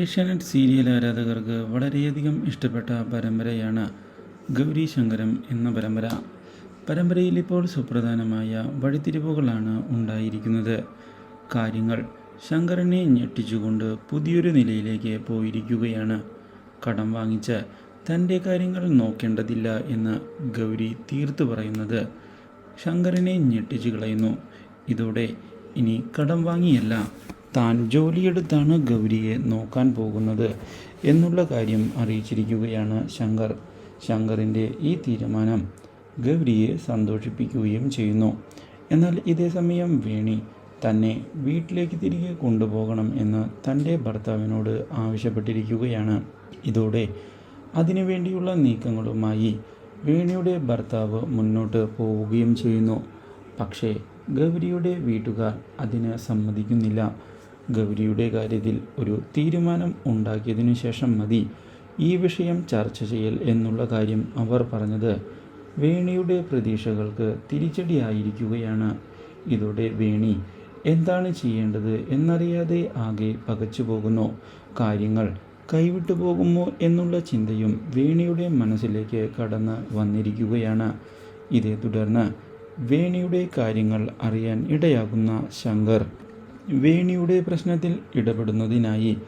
Asianet serial ആരാധകർക്ക് വളരെയധികം ഇഷ്ടപ്പെട്ട പരമ്പരയാണ് ഗൗരി ശങ്കരം എന്ന പരമ്പര. പരമ്പരയിൽ ഇപ്പോൾ സുപ്രധാനമായ വഴിത്തിരിവുകളാണ് ഉണ്ടായിരിക്കുന്നത്. കാര്യങ്ങൾ ശങ്കരനെ ഞെട്ടിച്ചുകൊണ്ട് പുതിയൊരു നിലയിലേക്ക് പോയിരിക്കുകയാണ്. കടം വാങ്ങിച്ച് തന്റെ കാര്യങ്ങൾ നോക്കേണ്ടതില്ല എന്ന് ഗൗരി തീർത്തു പറയുന്നത് ശങ്കരനെ ഞെട്ടിച്ചു കളയുന്നു. ഇതോടെ ഇനി കടം വാങ്ങിയല്ല താൻ ജോലിയെടുത്താണ് ഗൗരിയെ നോക്കാൻ പോകുന്നത് എന്നുള്ള കാര്യം അറിയിച്ചിരിക്കുകയാണ് ശങ്കർ. ശങ്കറിന്റെ ഈ തീരുമാനം ഗൗരിയെ സന്തോഷിപ്പിക്കുകയും ചെയ്യുന്നു. എന്നാൽ ഇതേ സമയം വേണി തന്നെ വീട്ടിലേക്ക് തിരികെ കൊണ്ടുപോകണം എന്ന് തന്റെ ഭർത്താവിനോട് ആവശ്യപ്പെട്ടിരിക്കുകയാണ്. ഇതോടെ അതിനുവേണ്ടിയുള്ള നീക്കങ്ങളുമായി വേണിയുടെ ഭർത്താവ് മുന്നോട്ട് പോവുകയും ചെയ്യുന്നു. പക്ഷേ ഗൗരിയുടെ വീട്ടുകാർ അതിന് സമ്മതിക്കുന്നില്ല. ഗൗരിയുടെ കാര്യത്തിൽ ഒരു തീരുമാനം ഉണ്ടാക്കിയതിനു ശേഷം മതി. ഈ വിഷയം ചർച്ച ചെയ്യൽ എന്നുള്ള കാര്യം അവർ പറഞ്ഞത് വേണിയുടെ പ്രതീക്ഷകൾക്ക് തിരിച്ചടിയായിരിക്കുകയാണ്. ഇതോടെ വേണി എന്താണ് ചെയ്യേണ്ടത് എന്നറിയാതെ ആകെ പകച്ചു പോകുന്നു. കാര്യങ്ങൾ കൈവിട്ടു പോകുമോ എന്നുള്ള ചിന്തയും വേണിയുടെ മനസ്സിലേക്ക് കടന്ന് വന്നിരിക്കുകയാണ്. ഇതേ തുടർന്ന് വേണിയുടെ കാര്യങ്ങൾ അറിയാൻ ഇടയാകുന്ന ശങ്കർ വേണിയുടെ പ്രശ്നത്തിൽ ഇടപെടുന്നതിനായി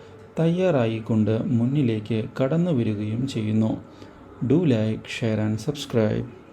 തയ്യാറായിക്കൊണ്ട് മുന്നിലേക്ക് കടന്നു വരികയും ചെയ്യുന്നു. Do like share and subscribe.